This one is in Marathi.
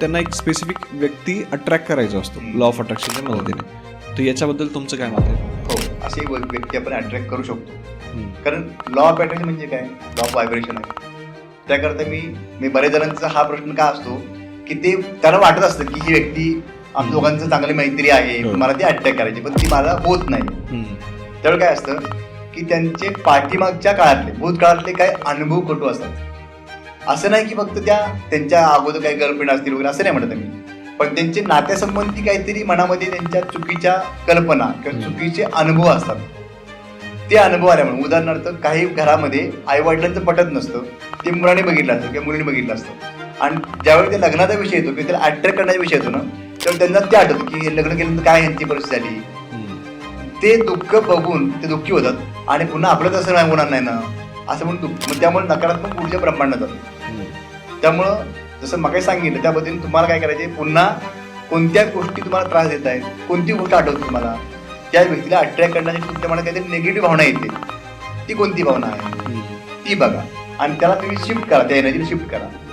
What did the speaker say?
त्यांना एक स्पेसिफिक व्यक्ती अट्रॅक्ट करायचा असतो लॉ ऑफ अट्रॅक्शनच्या मदतीने तर याच्याबद्दल तुमचं काय मत आहे हो असे व्यक्ती आपण अट्रॅक्ट करू शकतो. कारण लॉ ऑफ अट्रॅक्शन म्हणजे काय लॉ ऑफ व्हायब्रेशन आहे त्याकरता मी मी बऱ्याच जणांचा हा प्रश्न का असतो की ते त्यांना वाटत असतं की ही व्यक्ती आमच्या. दोघांचं चांगली मैत्री आहे हो. मला ती अटॅक करायची पण ती मला होत नाही. त्यावेळी काय असतं की त्यांचे पाठीमागच्या काळातले भूतकाळातले काही अनुभव कटू असतात असं नाही की फक्त त्या त्यांच्या अगोदर काही गर्लफ्रेंड असतील वगैरे असं नाही म्हणत मी पण त्यांचे नात्यासंबंधी काहीतरी मनामध्ये त्यांच्या चुकीच्या कल्पना किंवा. चुकीचे अनुभव असतात. ते अनुभव आल्यामुळे उदाहरणार्थ काही घरामध्ये आई वडिलांचं पटत नसतं. ते मुलाने बघितलं असतं किंवा मुलीने बघितलं असतं. आणि ज्यावेळी ते लग्नाचा विषय येतो किंवा त्याला अट्रॅक्ट करण्याचा विषय येतो ना त्यावेळी त्यांना ते आठवतं की हे लग्न केल्यानंतर काय ह्यांची परिस्थिती झाली. ते दुःख बघून ते दुःखी होतात. आणि पुन्हा आपलं तसं नाही होणार नाही ना. असं म्हणून दुःख मग त्यामुळे नकारात्मक ऊर्जा ब्रह्मांडात हम्म. त्यामुळं जसं मग सांगितलं त्या पद्धतीने तुम्हाला काय करायचे पुन्हा कोणत्या गोष्टी तुम्हाला त्रास देत आहेत कोणती गोष्ट आठवते तुम्हाला? त्या व्यक्तीला अट्रॅक्ट करण्यासाठी तुमच्या मनात काहीतरी निगेटिव्ह भावना येते. ती कोणती भावना आहे. ती बघा. आणि त्याला तुम्ही शिफ्ट करा त्या एनर्जीला शिफ्ट करा.